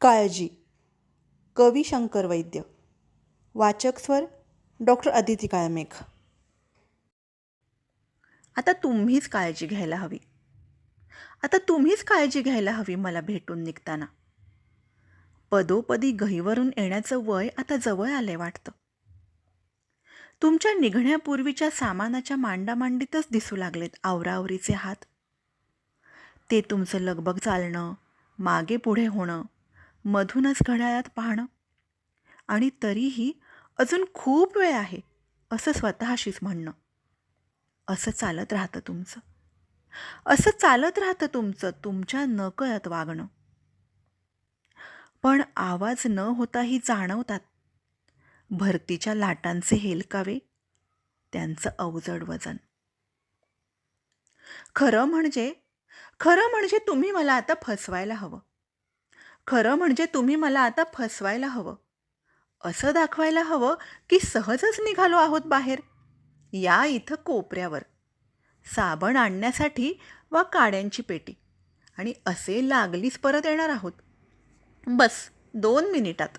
काळजी. कवी शंकर वैद्य. वाचक स्वर डॉक्टर अदिती काळमेघ. आता तुम्हीच काळजी घ्यायला हवी. आता तुम्हीच काळजी घ्यायला हवी मला भेटून निघताना. पदोपदी गहीवरून येण्याचं वय आता जवळ आलंय वाटतं. तुमच्या निघण्यापूर्वीच्या सामानाच्या मांडामांडीतच दिसू लागलेत आवरावरीचे हात. ते तुमचं लगबग चालणं मागे पुढे होणं मधूनच घड्याळात पाहणं. आणि तरीही अजून खूप वेळ आहे असं स्वतःशीच म्हणणं. असं चालत राहतं तुमचं. असं चालत राहतं तुमचं तुमच्या नकळत वागणं. पण आवाज न होताही जाणवतात. भरतीच्या लाटांचे हेलकावे त्यांचं अवजड वजन. खरं म्हणजे खरं म्हणजे तुम्ही मला आता फसवायला हवं. खरं म्हणजे तुम्ही मला आता फसवायला हवं. असं दाखवायला हवं की सहजच निघालो आहोत बाहेर. या इथं कोपऱ्यावर. साबण आणण्यासाठी वा काड्यांची पेटी. आणि असे लागलीच परत येणार आहोत. बस दोन मिनिटात.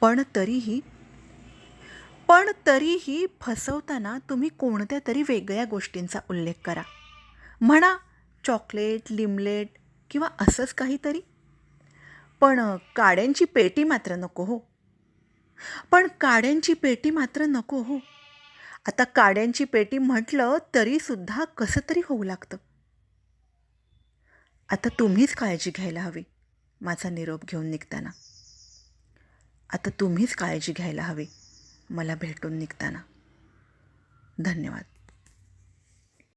पण तरीही पण तरीही फसवताना तुम्ही कोणत्या तरी वेगळ्या गोष्टींचा उल्लेख करा. म्हणा चॉकलेट लिमलेट किंवा असंच काहीतरी? पण काड्यांची पेटी मात्र नको हो. पण काड्यांची पेटी मात्र नको हो. आता काड्यांची पेटी म्हटलं तरीसुद्धा कसं तरी होऊ लागतं. आता तुम्हीच काळजी घ्यायला हवी माझा निरोप घेऊन निघताना. आता तुम्हीच काळजी घ्यायला हवी मला भेटून निघताना. धन्यवाद.